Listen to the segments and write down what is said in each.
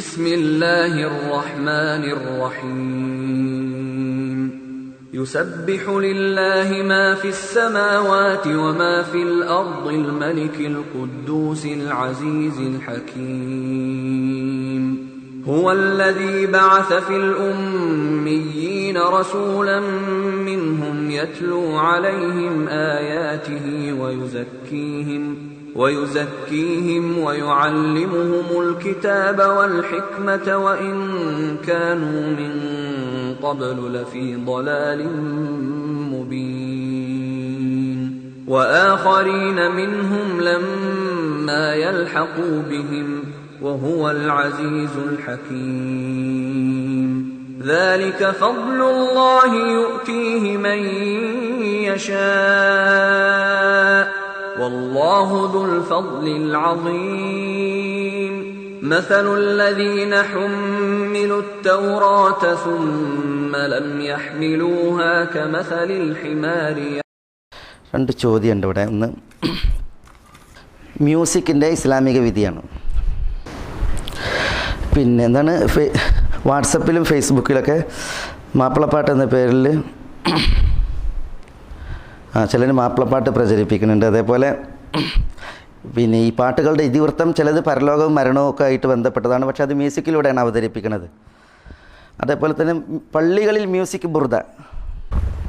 بسم الله الرحمن الرحيم. يسبح لله ما في السماوات وما في الأرض الملك القدوس العزيز الحكيم. هو الذي بعث في الأميين رسولا منهم يتلو عليهم آياته ويزكيهم ويزكيهم ويعلمهم الكتاب والحكمة وإن كانوا من قبل لفي ضلال مبين. وآخرين منهم لما يلحقوا بهم وهو العزيز الحكيم. ذلك فضل الله يؤتيه من يشاء. والله ذو الفضل العظيم مثل الذين حملوا التوراة ثم لم يحملوها كمثل الحمار രണ്ട് ചോദ്യമുണ്ട് ഇവിടെ ഒന്ന് മ്യൂസിക്കിൻ്റെ ഇസ്ലാമിക വിധിയാണ് പിന്നെ എന്താണ് ഫേ വാട്സപ്പിലും ഫേസ്ബുക്കിലൊക്കെ മാപ്പിളപ്പാട്ട് എന്ന പേരിൽ ആ ചിലർ മാപ്പിളപ്പാട്ട് പ്രചരിപ്പിക്കുന്നുണ്ട്. അതേപോലെ പിന്നെ ഈ പാട്ടുകളുടെ ഇതിവൃത്തം ചിലത് പരലോകവും മരണവും ഒക്കെ ആയിട്ട് ബന്ധപ്പെട്ടതാണ്. പക്ഷേ അത് മ്യൂസിക്കിലൂടെയാണ് അവതരിപ്പിക്കുന്നത്. അതേപോലെ തന്നെ പള്ളികളിൽ മ്യൂസിക് ബുർദ.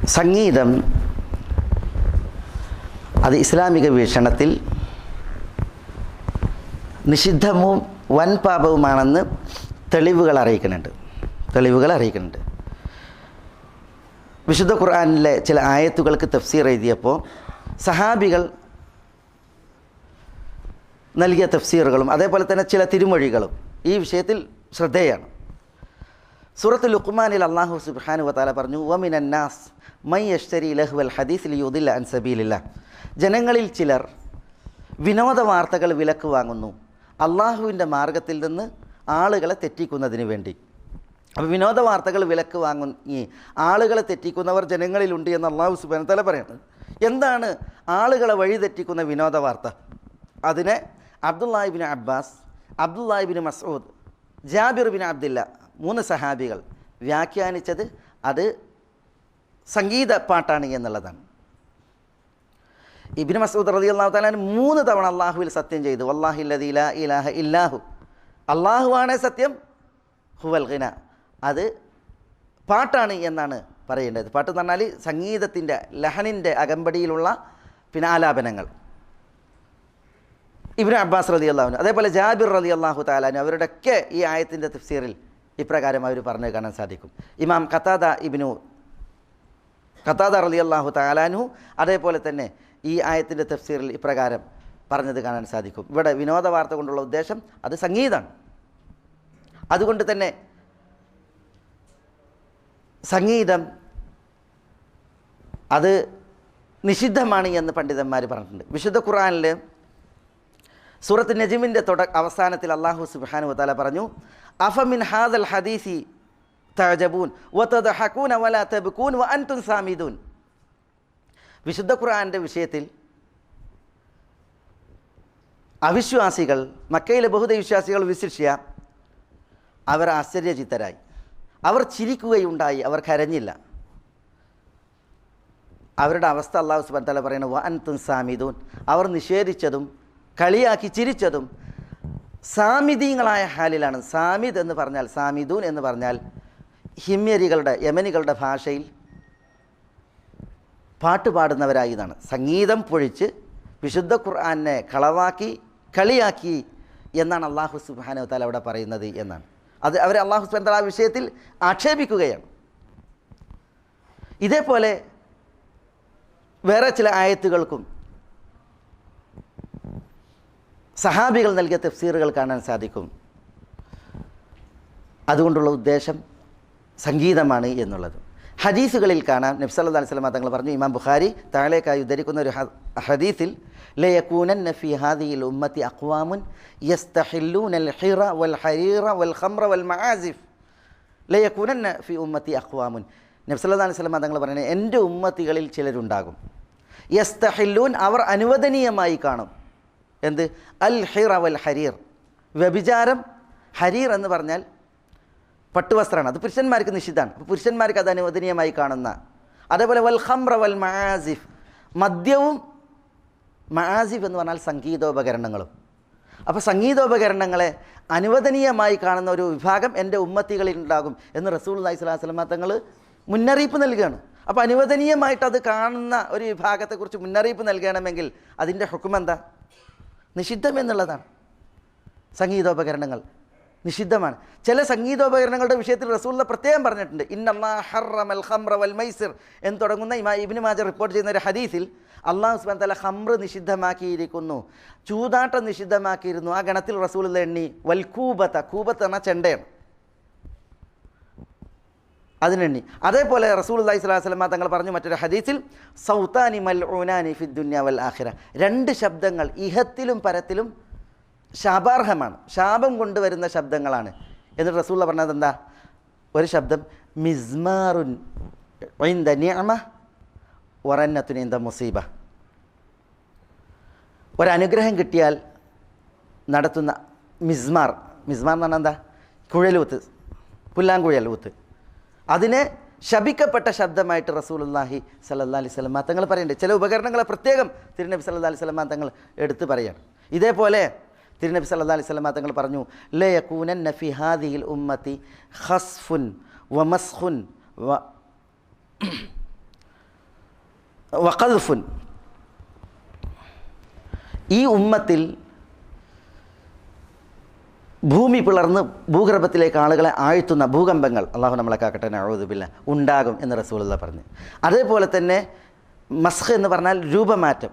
സംഗീതം അത് ഇസ്ലാമിക വീക്ഷണത്തിൽ നിഷിദ്ധവും വൻപാപവുമാണെന്ന് തെളിവുകൾ അറിയിക്കുന്നുണ്ട്. തെളിവുകൾ അറിയിക്കുന്നുണ്ട്. വിശുദ്ധ ഖുർആാനിലെ ചില ആയത്തുകൾക്ക് തഫ്സീർ എഴുതിയപ്പോൾ സഹാബികൾ നൽകിയ തഫ്സീറുകളും അതേപോലെ തന്നെ ചില തിരുമൊഴികളും ഈ വിഷയത്തിൽ ശ്രദ്ധേയാണ്. സൂറത്ത് ലുഖ്മാനിൽ അള്ളാഹു സുബ്ഹാനു വത്താല പറഞ്ഞു വമിൻ അന്നാസ് മൈ യഷ്തരി ലഹുവൽ ഹദീസ് യുദില്ല അൻ സബീലില്ല. ജനങ്ങളിൽ ചിലർ വിനോദ വാർത്തകൾ വിലക്ക് വാങ്ങുന്നു. അള്ളാഹുവിന്റെ മാർഗത്തിൽ നിന്ന് ആളുകളെ തെറ്റിക്കുന്നതിന് വേണ്ടി. അപ്പോൾ വിനോദ വാർത്തകൾ വിലക്ക് വാങ്ങി ആളുകളെ തെറ്റിക്കുന്നവർ ജനങ്ങളിലുണ്ട് എന്ന് അള്ളാഹു സുബാന തല പറയുന്നത് എന്താണ് ആളുകളെ വഴി തെറ്റിക്കുന്ന വിനോദ വാർത്ത? അതിനെ Abdullah ibn Abbas Abdullah ibn Masud Jabir bin Abdillah മൂന്ന് സഹാബികൾ വ്യാഖ്യാനിച്ചത് അത് സംഗീത പാട്ടാണ് എന്നുള്ളതാണ്. ഇബിൻ മസൂദ് റതി അള്ളാഹു താലാൻ മൂന്ന് തവണ അള്ളാഹുവിൽ സത്യം ചെയ്തു. അള്ളാഹു ഇലാഹ ഇല്ലാഹു. അള്ളാഹുവാണേ സത്യം. ഹുവൽ ഖിന അത് പാട്ടാണ് എന്നാണ് പറയേണ്ടത്. പാട്ട് എന്ന് പറഞ്ഞാൽ സംഗീതത്തിന്റെ ലഹനിന്റെ അകമ്പടിയിലുള്ള പിന്നെ ആലാപനങ്ങൾ ഇബ്രാ അബ്ബാസ് റതി അള്ളാഹുന് അതേപോലെ ജാബിർ റതി അള്ളാഹു താലാനു അവരുടെയൊക്കെ ഈ ആയത്തിന്റെ തഫ്സീറിൽ ഇപ്രകാരം അവർ പറഞ്ഞു കാണാൻ സാധിക്കും. ഇമാം ഖത്താദ ഇബിനു ഖത്താദ റലി അള്ളാഹു താലാനു അതേപോലെ തന്നെ ഈ ആയത്തിന്റെ തഫ്സീറിൽ ഇപ്രകാരം പറഞ്ഞത് കാണാൻ സാധിക്കും. ഇവിടെ വിനോദ വാർത്ത കൊണ്ടുള്ള ഉദ്ദേശം അത് സംഗീതമാണ്. അതുകൊണ്ട് തന്നെ സംഗീതം അത് നിഷിദ്ധമാണ് എന്ന് പണ്ഡിതന്മാർ പറഞ്ഞിട്ടുണ്ട്. വിശുദ്ധ ഖുറാനിൽ സൂറത്ത് നജിമിന്റെ തുട അവസാനത്തിൽ അള്ളാഹു സുബാനു വതാല പറഞ്ഞു അഫമിൻ ഹാദൽ ഹദീസി തജബൂൻ ഹക്കൂൻ വലാ തബ്കൂൻ വ അൻതും സാമിദൂൻ. വിശുദ്ധ ഖുറാന്റെ വിഷയത്തിൽ അവിശ്വാസികൾ മക്കയിലെ ബഹുദ വിശ്വാസികൾ വിശിഷ്യ അവർ ആശ്ചര്യചിത്തരായി. അവർ ചിരിക്കുകയുണ്ടായി അവർ കരഞ്ഞില്ല. അവരുടെ അവസ്ഥ അള്ളാഹു സുബാൻ തല പറയുന്നത് വൻ തും സാമിദൂൻ. അവർ നിഷേധിച്ചതും കളിയാക്കി ചിരിച്ചതും സാമിദീങ്ങളായ ഹാലിലാണ്. സാമിദ് എന്ന് പറഞ്ഞാൽ സാമിദൂൻ എന്ന് പറഞ്ഞാൽ ഹിമ്യരികളുടെ യമനികളുടെ ഭാഷയിൽ പാട്ട് പാടുന്നവരായി ഇതാണ് സംഗീതം പൊഴിച്ച് വിശുദ്ധ ഖുർആാനെ കളവാക്കി കളിയാക്കി എന്നാണ് അള്ളാഹു സുബാനോ താല അവിടെ പറയുന്നത് എന്നാണ്. അത് അവരെ അള്ളാഹു സുബാൻ തല ആ വിഷയത്തിൽ ആക്ഷേപിക്കുകയാണ്. ഇതേപോലെ വേറെ ചില ആയത്തുകൾക്കും സഹാബികൾ നൽകിയ തഫ്സീറുകൾ കാണാൻ സാധിക്കും. അതുകൊണ്ടുള്ള ഉദ്ദേശം സംഗീതമാണ് എന്നുള്ളത്. ഹദീസുകളിൽ കാണാം. നബ്സല്ലാ അലൈഹി സ്വലമ തങ്ങൾ പറഞ്ഞു ഇമാം ബുഖാരി താഴേക്കായി ഉദ്ധരിക്കുന്ന ഒരു ഹദീസിൽ ലയക്കൂനൻ നഫി ഹാദിയിൽ ഉമ്മത്തി അഖ്വാമുൻ യസ്തഹില്ലൂൻ അൽ ഹിറ വൽ ഹരീറ വൽ ഖംറ വൽ മഹാസിഫ് ലയക്കൂനൻ നഫി ഉമ്മത്തി അഖ്വാമുൻ. നബ്സല്ലാ അലൈഹി സ്വലമ തങ്ങൾ പറയുന്നത് എന്റെ ഉമ്മത്തികളിൽ ചിലരുണ്ടാകും. യസ്തഹില്ലൂൻ അവർ അനുവദനീയമായി കാണും. എന്ത്? അൽ ഹിറ വൽ ഹരീർ വ്യഭിചാരം ഹരീർ എന്ന് പറഞ്ഞാൽ പട്ടുവസ്ത്രമാണ്. അത് പുരുഷന്മാർക്ക് നിഷിദ്ധമാണ്. അപ്പോൾ പുരുഷന്മാർക്ക് അത് അനുവദനീയമായി കാണുന്ന. അതേപോലെ വൽ ഹംറ വൽ മആസിഫ്. മദ്യവും മആസിഫ് എന്ന് പറഞ്ഞാൽ സംഗീതോപകരണങ്ങളും. അപ്പോൾ സംഗീതോപകരണങ്ങളെ അനുവദനീയമായി കാണുന്ന ഒരു വിഭാഗം എന്റെ ഉമ്മത്തികളിൽ ഉണ്ടാകും എന്ന് റസൂൽ അലൈഹി സ്വലാസ്ലമ തങ്ങൾ മുന്നറിയിപ്പ് നൽകുകയാണ്. അപ്പോൾ അനുവദനീയമായിട്ട് അത് കാണുന്ന ഒരു വിഭാഗത്തെക്കുറിച്ച് മുന്നറിയിപ്പ് നൽകണമെങ്കിൽ അതിന്റെ ഹുക്കുമെന്താ? നിഷിദ്ധം എന്നുള്ളതാണ്. സംഗീതോപകരണങ്ങൾ. നിഷിദ്ധമാണ്. ചില സംഗീതോപകരണങ്ങളുടെ വിഷയത്തിൽ റസൂള്ള പ്രത്യേകം പറഞ്ഞിട്ടുണ്ട്. മൈസിർ എന്ന് തുടങ്ങുന്ന ഇമാ ഇബിന് മാജ റിപ്പോർട്ട് ചെയ്യുന്ന ഒരു ഹദീസിൽ അള്ളാഹു സുബാൻ തല ഹംറ് നിഷിദ്ധമാക്കിയിരിക്കുന്നു. ചൂതാട്ടം നിഷിദ്ധമാക്കിയിരുന്നു. ആ ഗണത്തിൽ റസൂലുള്ള എണ്ണി വൽ കൂബത്ത എന്ന ചെണ്ടയാണ്. അതിനെണ്ണി അതേപോലെ റസൂൽ അള്ളഹി സ്വലാഹു വസ്ലമ തങ്ങൾ പറഞ്ഞു മറ്റൊരു ഹദീസിൽ സൗത്താനി മൽ ഊനാനി ഫി ദുന്യ വൽ ആഖിറ. രണ്ട് ശബ്ദങ്ങൾ ഇഹത്തിലും പരത്തിലും ശാപാർഹമാണ്. ശാപം കൊണ്ടുവരുന്ന ശബ്ദങ്ങളാണ്. എന്നിട്ട് റസൂള്ള പറഞ്ഞത് എന്താ? ഒരു ശബ്ദം മിസ്മാറുൻ ഒയിന്ത നിയമ എന്ത മുസീബ. ഒരനുഗ്രഹം കിട്ടിയാൽ നടത്തുന്ന മിസ്മാർ മിസ്മാർ എന്ന് പറഞ്ഞാൽ എന്താ? കുഴലൂത്ത് പുല്ലാങ്കുഴൽ ഊത്ത് അതിനെ ശപിക്കപ്പെട്ട ശബ്ദമായിട്ട് റസൂലുല്ലാഹി സല്ലാ അലൈഹി സ്വലമ തങ്ങൾ പറയുന്നുണ്ട്. ചില ഉപകരണങ്ങളെ പ്രത്യേകം തിരുനബി സല്ലാ അലൈഹി സ്വലമ തങ്ങൾ എടുത്ത് പറയാണ്. ഇതേപോലെ തിരുനബി സല്ലാ അലൈഹി സ്വലമ തങ്ങൾ പറഞ്ഞു ലേ യക്കൂനൻ നഫി ഹാദിയിൽ ഉമ്മത്തി ഹസ്ഫുൻ വമസ്ഖുൻ വ ഈ ഉമ്മത്തിൽ ഭൂമി പിളർന്ന് ഭൂഗർഭത്തിലേക്ക് ആളുകളെ ആഴ്ത്തുന്ന ഭൂകമ്പങ്ങൾ അള്ളാഹു നമ്മളെ കാക്കട്ടെ അഴുതുപില്ല ഉണ്ടാകും എന്ന് റസൂലുള്ള പറഞ്ഞു. അതേപോലെ തന്നെ മസ്ഖ് എന്ന് പറഞ്ഞാൽ രൂപമാറ്റം.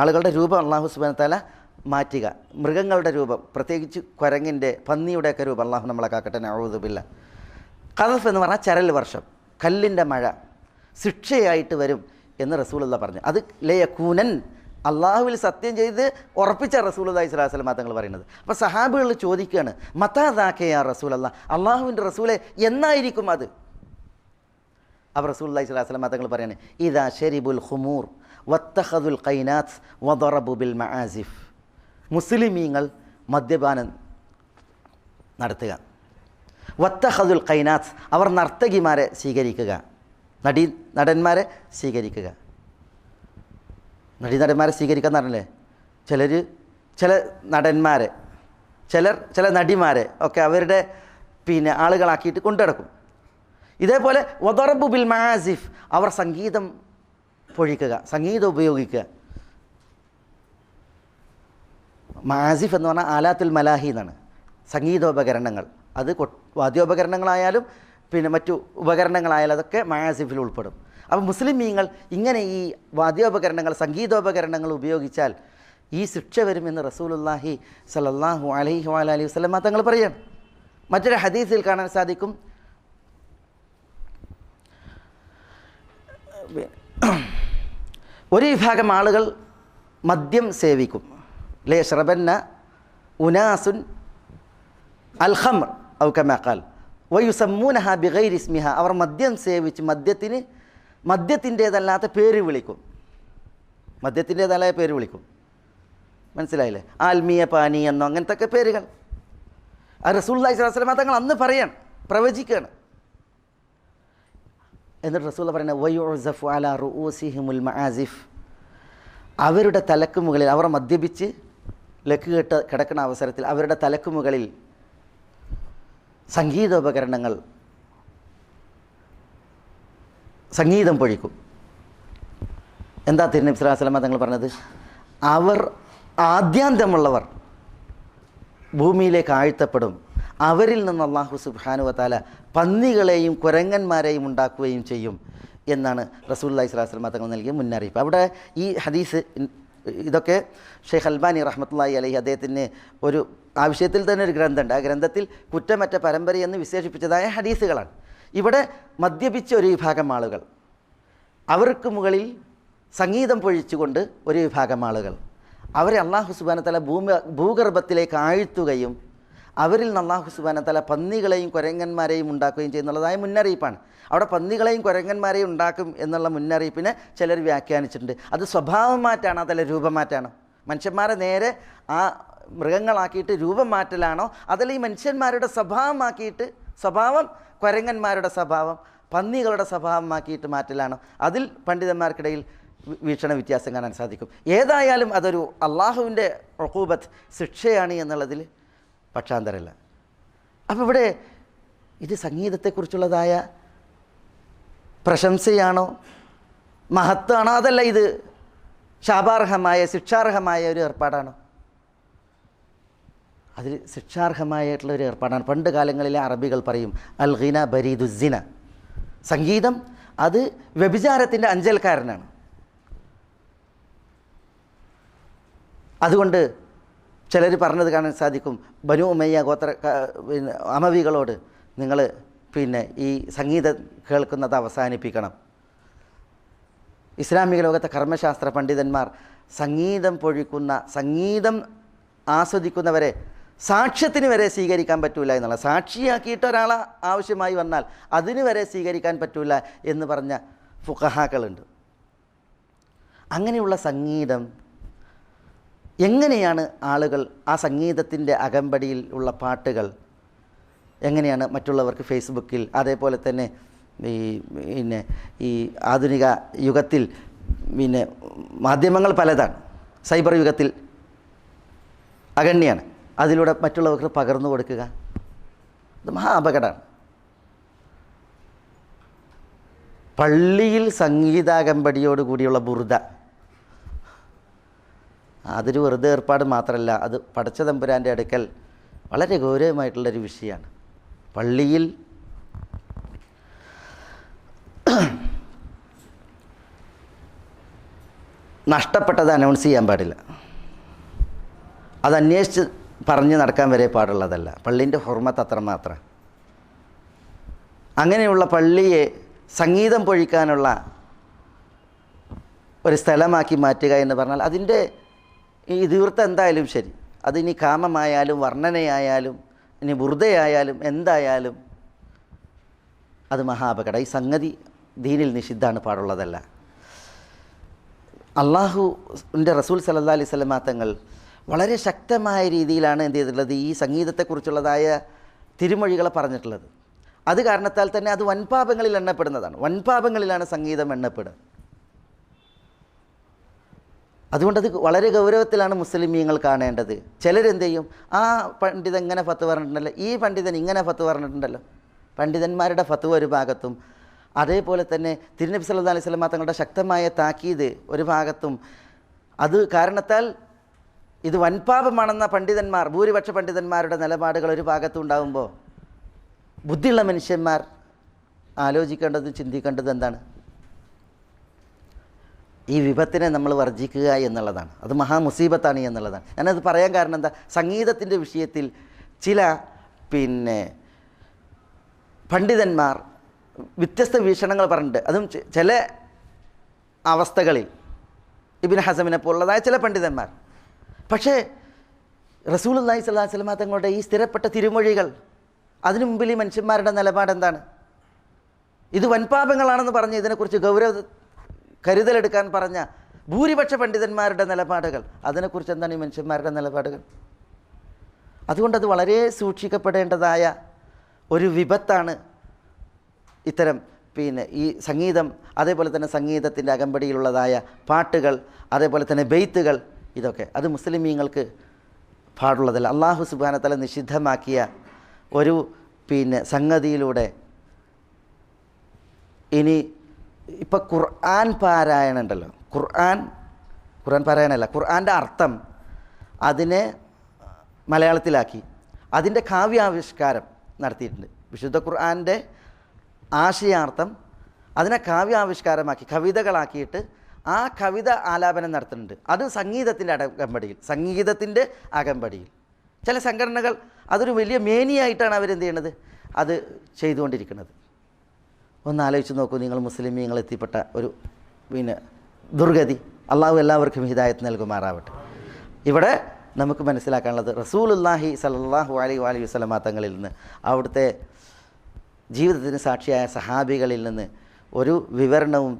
ആളുകളുടെ രൂപം അള്ളാഹു സുബാന താല മാറ്റുക. മൃഗങ്ങളുടെ രൂപം പ്രത്യേകിച്ച് കുരങ്ങിന്റെ പന്നിയുടെയൊക്കെ രൂപം അള്ളാഹു നമ്മളെ കാക്കട്ടെ നഴുതുമില്ല കദഫ് എന്ന് പറഞ്ഞാൽ ചരൽ വർഷം കല്ലിന്റെ മഴ ശിക്ഷയായിട്ട് വരും എന്ന് റസൂലുള്ള പറഞ്ഞു. അത് ലയക്കൂനൻ അള്ളാഹുവിൽ സത്യം ചെയ്ത് ഉറപ്പിച്ച റസൂൽ അള്ളഹി സ്വലാഹു വസ്ലം തങ്ങൾ പറയുന്നത്. അപ്പോൾ സഹാബികൾ ചോദിക്കുകയാണ് മതാദാക്കയാ റസൂൽ അല്ല അള്ളാഹുവിന്റെ റസൂലെ എന്നായിരിക്കും അത്? അപ്പോൾ റസൂൽ അള്ളഹി സ്വലാഹു വസ്ലം തങ്ങൾ പറയാണ് ഇതാ ഷെരിബുൽ ഹുമൂർ വത്തഹദുൽ കൈനാത്ത് വദറബുബിൽ മആസിഫ്. മുസ്ലിമീങ്ങൾ മദ്യപാനം നടത്തുക. വത്തഹദുൽ കൈനാസ് അവർ നർത്തകിമാരെ സ്വീകരിക്കുക. നടി നടന്മാരെ സ്വീകരിക്കുക. നടി നടന്മാരെ സ്വീകരിക്കുക എന്ന് പറഞ്ഞല്ലേ? ചിലർ ചില നടന്മാരെ ചിലർ ചില നടിമാരെ ഒക്കെ അവരുടെ പിന്നെ ആളുകളാക്കിയിട്ട് കൊണ്ടുനടക്കും ഇതേപോലെ വദറബു ബിൽ മാസിഫ് അവർ സംഗീതം പൊഴിക്കുക സംഗീതം ഉപയോഗിക്കുക. മാസിഫ് എന്ന് പറഞ്ഞാൽ ആലാത്തുൽ മലാഹി എന്നാണ്. സംഗീതോപകരണങ്ങൾ. അത് വാദ്യോപകരണങ്ങളായാലും പിന്നെ മറ്റു ഉപകരണങ്ങളായാലും അതൊക്കെ മാസിഫിൽ ഉൾപ്പെടും. അപ്പോൾ മുസ്ലിം മീങ്ങൾ ഇങ്ങനെ ഈ വാദ്യോപകരണങ്ങൾ സംഗീതോപകരണങ്ങൾ ഉപയോഗിച്ചാൽ ഈ ശിക്ഷ വരുമെന്ന് റസൂലുല്ലാഹി സലല്ലാഹു അലൈഹി അലൈഹി വസ്ലമ തങ്ങൾ പറയാണ്. മറ്റൊരു ഹദീസിൽ കാണാൻ സാധിക്കും. ഒരു വിഭാഗം ആളുകൾ മദ്യം സേവിക്കും. ലേ ഷ്രബന്ന ഉനാസുൻ അൽഹമർ ഔ കമാക്കാൽ വയുസമ്മൂനഹ ബിഗൈർ ഇസ്മിഹ അവർ മദ്യം സേവിച്ച് മദ്യത്തിന് മദ്യത്തിന്റേതല്ലാത്ത പേര് വിളിക്കും. മദ്യത്തിന്റേതല്ലായ പേര് വിളിക്കും. മനസ്സിലായില്ലേ? ആത്മീയ പാനി എന്നോ അങ്ങനത്തെ ഒക്കെ പേരുകൾ റസൂല്ലായി സ്വലാസ്ലമ തങ്ങൾ അന്ന് പറയാണ് പ്രവചിക്കുകയാണ്. എന്നിട്ട് റസൂല്ല പറയുന്നത് വയുസഫ് അല റുസിഹിമുൽ മആസിഫ്. അവരുടെ തലക്ക് മുകളിൽ അവർ മദ്യപിച്ച് ലക്ക് കെട്ട് കിടക്കുന്ന അവസരത്തിൽ അവരുടെ തലക്കുമുകളിൽ സംഗീതോപകരണങ്ങൾ സംഗീതം പൊഴിക്കും. എന്താ തിരുനബി സ്വലാസ്ലമ തങ്ങൾ പറഞ്ഞത്? അവർ ആദ്യാന്തമുള്ളവർ ഭൂമിയിലേക്ക് ആഴ്ത്തപ്പെടും. അവരിൽ നിന്ന് അള്ളാഹു സുബാനുവത്താല പന്നികളെയും കുരങ്ങന്മാരെയും ഉണ്ടാക്കുകയും ചെയ്യും എന്നാണ് അലൈഹി വസല്ലം തങ്ങൾ നൽകിയ മുന്നറിയിപ്പ്. അവിടെ ഈ ഹദീസ് ഇതൊക്കെ ഷെയ്ഖ് അൽബാനി റഹ്മത്തുള്ളി അലഹി അദ്ദേഹത്തിന് ഒരു ആ വിഷയത്തിൽ തന്നെ ഒരു ഗ്രന്ഥമുണ്ട്. ആ ഗ്രന്ഥത്തിൽ കുറ്റമറ്റ പരമ്പരയെന്ന് വിശേഷിപ്പിച്ചതായ ഹദീസുകളാണ്. ഇവിടെ മദ്യപിച്ച ഒരു വിഭാഗം ആളുകൾ. അവർക്ക് മുകളിൽ സംഗീതം പൊഴിച്ചുകൊണ്ട് ഒരു വിഭാഗം ആളുകൾ. അവരെ അള്ളാഹു സുബാനത്തല ഭൂമി ഭൂഗർഭത്തിലേക്ക് ആഴ്ത്തുകയും അവരിൽ നിന്ന് അള്ളാഹു സുബാനത്തല പന്നികളെയും കുരങ്ങന്മാരെയും ഉണ്ടാക്കുകയും ചെയ്യുന്നുള്ളതായ മുന്നറിയിപ്പാണ്. അവിടെ പന്നികളെയും കുരങ്ങന്മാരെയും ഉണ്ടാക്കും എന്നുള്ള മുന്നറിയിപ്പിനെ ചിലർ വ്യാഖ്യാനിച്ചിട്ടുണ്ട്. അത് സ്വഭാവം മാറ്റാണ് അതല്ല രൂപമാറ്റാണോ? മനുഷ്യന്മാരെ നേരെ ആ മൃഗങ്ങളാക്കിയിട്ട് രൂപം മാറ്റലാണോ അതല്ല ഈ മനുഷ്യന്മാരുടെ സ്വഭാവമാക്കിയിട്ട് സ്വഭാവം കുരങ്ങന്മാരുടെ സ്വഭാവം പന്നികളുടെ സ്വഭാവമാക്കിയിട്ട് മാറ്റലാണോ? അതിൽ പണ്ഡിതന്മാർക്കിടയിൽ വീക്ഷണ വ്യത്യാസം കാണാൻ സാധിക്കും. ഏതായാലും അതൊരു അള്ളാഹുവിന്റെ ഒക്കൂബത്ത് ശിക്ഷയാണ് എന്നുള്ളതിൽ പക്ഷാന്തരമില്ല അപ്പോൾ ഇവിടെ ഇത് സംഗീതത്തെക്കുറിച്ചുള്ളതായ പ്രശംസയാണോ? മഹത്താണോ? അതല്ല ഇത് ശാപാർഹമായ ശിക്ഷാർഹമായ ഒരു ഏർപ്പാടാണോ? അതിൽ ശിക്ഷാർഹമായിട്ടുള്ള ഒരു ഏർപ്പാടാണ്. പണ്ട് കാലങ്ങളിലെ അറബികൾ പറയും അൽ ഖിന ബരീദുസിന സംഗീതം അത് വ്യഭിചാരത്തിന്റെ അഞ്ചൽക്കാരനാണ്. അതുകൊണ്ട് ചിലർ പറഞ്ഞത് കാണാൻ സാധിക്കും. ബനു ഉമയ്യ ഗോത്ര പിന്നെ അമവികളോട് നിങ്ങൾ പിന്നെ ഈ സംഗീതം കേൾക്കുന്നത് അവസാനിപ്പിക്കണം. ഇസ്ലാമിക ലോകത്തെ കർമ്മശാസ്ത്ര പണ്ഡിതന്മാർ സംഗീതം പൊഴിക്കുന്ന സംഗീതം ആസ്വദിക്കുന്നവരെ സാക്ഷ്യത്തിന് വരെ സ്വീകരിക്കാൻ പറ്റൂല എന്നുള്ള സാക്ഷിയാക്കിയിട്ട് ഒരാളെ ആവശ്യമായി വന്നാൽ അതിന് വരെ സ്വീകരിക്കാൻ പറ്റൂല എന്ന് പറഞ്ഞ ഫുഖഹാക്കളുണ്ട്. അങ്ങനെയുള്ള സംഗീതം എങ്ങനെയാണ് ആളുകൾ ആ സംഗീതത്തിന്റെ അകമ്പടിയിൽ ഉള്ള പാട്ടുകൾ? എങ്ങനെയാണ് മറ്റുള്ളവർക്ക് ഫേസ്ബുക്കിൽ അതേപോലെ തന്നെ ഈ പിന്നെ ഈ ആധുനിക യുഗത്തിൽ പിന്നെ മാധ്യമങ്ങൾ പലതാണ്. സൈബർ യുഗത്തിൽ അഗണ്യാണ്. അതിലൂടെ മറ്റുള്ളവർക്ക് പകർന്നു കൊടുക്കുക. ഇത് മഹാ അപകടമാണ്. പള്ളിയിൽ സംഗീതാകമ്പടിയോടുകൂടിയുള്ള ബുറുദ അതൊരു വെറുതെ ഏർപ്പാട് മാത്രമല്ല അത് പടച്ച തമ്പുരാന്റെ അടുക്കൽ വളരെ ഗൗരവമായിട്ടുള്ളൊരു വിഷയമാണ് പള്ളിയിൽ നഷ്ടപ്പെട്ടത് അനൗൺസ് ചെയ്യാൻ പാടില്ല. അത് അന്വേഷിച്ച് പറഞ്ഞ് നടക്കാൻ വരെ പാടുള്ളതല്ല. പള്ളീന്റെ ഹുർമത്ത് അത്രമാത്രം അങ്ങനെയുള്ള പള്ളിയെ സംഗീതം പൊഴിക്കാനുള്ള ഒരു സ്ഥലമാക്കി മാറ്റുക എന്ന് പറഞ്ഞാൽ അതിന്റെ ഈ ഇതിവൃത്തം എന്തായാലും ശരി. അതിനി കാമമായാലും വർണനയായാലും ഇനി ബുർദയായാലും എന്തായാലും അത് മഹാപകട. ഈ സംഗതി ദീനിൽ നിഷിദ്ധാണ് പാടുള്ളതല്ല. അള്ളാഹുവിന്റെ റസൂൽ സല്ലാ അലൈഹി സ്വലമാ തങ്ങൾ വളരെ ശക്തമായ രീതിയിലാണ് എന്ത് ചെയ്തിട്ടുള്ളത്? ഈ സംഗീതത്തെക്കുറിച്ചുള്ളതായ തിരുമൊഴികളെ പറഞ്ഞിട്ടുള്ളത്. അത് കാരണത്താൽ തന്നെ അത് വൻപാപങ്ങളിൽ എണ്ണപ്പെടുന്നതാണ്. വൻപാപങ്ങളിലാണ് സംഗീതം എണ്ണപ്പെടുക. അതുകൊണ്ട് അത് വളരെ ഗൗരവത്തിലാണ് മുസ്ലിമീങ്ങൾ കാണേണ്ടത്. ചിലരെന്ത് ചെയ്യും ആ പണ്ഡിതൻ ഇങ്ങനെ ഫത്ത് പറഞ്ഞിട്ടുണ്ടല്ലോ ഈ പണ്ഡിതൻ ഇങ്ങനെ ഫത്ത് പറഞ്ഞിട്ടുണ്ടല്ലോ. പണ്ഡിതന്മാരുടെ ഫത്ത് ഒരു ഭാഗത്തും അതേപോലെ തന്നെ തിരുനബി സല്ലാ അലൈഹി സ്വലമ തങ്ങളുടെ ശക്തമായ താക്കീത് ഒരു ഭാഗത്തും അത് കാരണത്താൽ ഇത് വൻപാപമാണെന്ന പണ്ഡിതന്മാർ ഭൂരിപക്ഷ പണ്ഡിതന്മാരുടെ നിലപാടുകൾ ഒരു ഭാഗത്തും ഉണ്ടാകുമ്പോൾ ബുദ്ധിയുള്ള മനുഷ്യന്മാർ ആലോചിക്കേണ്ടതും ചിന്തിക്കേണ്ടതും എന്താണ്? ഈ വിപത്തിനെ നമ്മൾ വർജിക്കുക എന്നുള്ളതാണ്. അത് മഹാമുസീബത്താണ് എന്നുള്ളതാണ്. ഞാനത് പറയാൻ കാരണം എന്താ? സംഗീതത്തിന്റെ വിഷയത്തിൽ ചില പിന്നെ പണ്ഡിതന്മാർ വ്യത്യസ്ത വീക്ഷണങ്ങൾ പറഞ്ഞിട്ടുണ്ട്. അതും ചില അവസ്ഥകളിൽ ഇബിൻ ഹസമിനെ പോലുള്ളതായ ചില പണ്ഡിതന്മാർ. പക്ഷേ അള്ളാഹി സ്വല്ലാ സ്വലമ തങ്ങളുടെ ഈ സ്ഥിരപ്പെട്ട തിരുമൊഴികൾ അതിനു മുമ്പിൽ ഈ മനുഷ്യന്മാരുടെ നിലപാട് എന്താണ് ഇത് വൻപാപങ്ങളാണെന്ന് പറഞ്ഞ് ഇതിനെക്കുറിച്ച് ഗൗരവ കരുതലെടുക്കാൻ പറഞ്ഞ ഭൂരിപക്ഷ പണ്ഡിതന്മാരുടെ നിലപാടുകൾ അതിനെക്കുറിച്ച് എന്താണ് ഈ മനുഷ്യന്മാരുടെ നിലപാടുകൾ? അതുകൊണ്ടത് വളരെ സൂക്ഷിക്കപ്പെടേണ്ടതായ ഒരു വിപത്താണ് ഇത്തരം പിന്നെ ഈ സംഗീതം അതേപോലെ തന്നെ സംഗീതത്തിന്റെ അകമ്പടിയിലുള്ളതായ പാട്ടുകൾ അതേപോലെ തന്നെ ബെയ്ത്തുകൾ ഇതൊക്കെ. അത് മുസ്ലിമീങ്ങൾക്ക് പാടുള്ളതല്ല. അള്ളാഹു സുബാനത്തല നിഷിദ്ധമാക്കിയ ഒരു പിന്നെ സംഗതിയിലൂടെ ഇനി ഇപ്പം ഖുർആൻ പാരായണം ഉണ്ടല്ലോ. ഖുർആൻ ഖുർആൻ പാരായണമല്ല ഖുർആന്റെ അർത്ഥം അതിനെ മലയാളത്തിലാക്കി. അതിന്റെ കാവ്യാവിഷ്കാരം നടത്തിയിട്ടുണ്ട്. വിശുദ്ധ ഖുർആന്റെ ആശയാർത്ഥം അതിനെ കാവ്യാവിഷ്കാരമാക്കി കവിതകളാക്കിയിട്ട് ആ കവിത ആലാപനം നടത്തുന്നുണ്ട്. അത് സംഗീതത്തിന്റെ അകമ്പടിയിൽ സംഗീതത്തിന്റെ അകമ്പടിയിൽ. ചില സംഘടനകൾ അതൊരു വലിയ മേനിയായിട്ടാണ് അവരെന്ത് ചെയ്യണത്? അത് ചെയ്തുകൊണ്ടിരിക്കുന്നത്. ഒന്ന് ആലോചിച്ച് നോക്കൂ നിങ്ങൾ മുസ്ലിമീങ്ങൾ എത്തിപ്പെട്ട ഒരു പിന്നെ ദുർഗതി. അള്ളാഹു എല്ലാവർക്കും ഹിദായത്ത് നൽകുമാറാവട്ടെ. ഇവിടെ നമുക്ക് മനസ്സിലാക്കാനുള്ളത് റസൂലുല്ലാഹി സല്ലല്ലാഹു അലൈഹി അലൈഹി വസല്ലമ തങ്ങളിൽ നിന്ന് അവിടുത്തെ ജീവിതത്തിന് സാക്ഷിയായ സഹാബികളിൽ നിന്ന് ഒരു വിവരണവും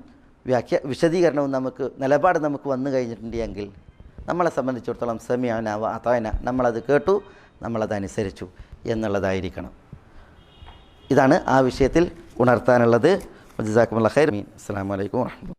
വ്യാഖ്യ വിശദീകരണവും നമുക്ക് നിലപാട് നമുക്ക് വന്നു കഴിഞ്ഞിട്ടുണ്ടെങ്കിൽ നമ്മളെ സംബന്ധിച്ചിടത്തോളം സെമിയാന അതായന നമ്മളത് കേട്ടു നമ്മളത് അനുസരിച്ചു എന്നുള്ളതായിരിക്കണം. ഇതാണ് ആ വിഷയത്തിൽ ഉണർത്താനുള്ളത്. ജസാക്കുമുള്ള ഖൈർ. മീൻ അസ്സാം വലൈക്കും വാഹമത്തുള്ള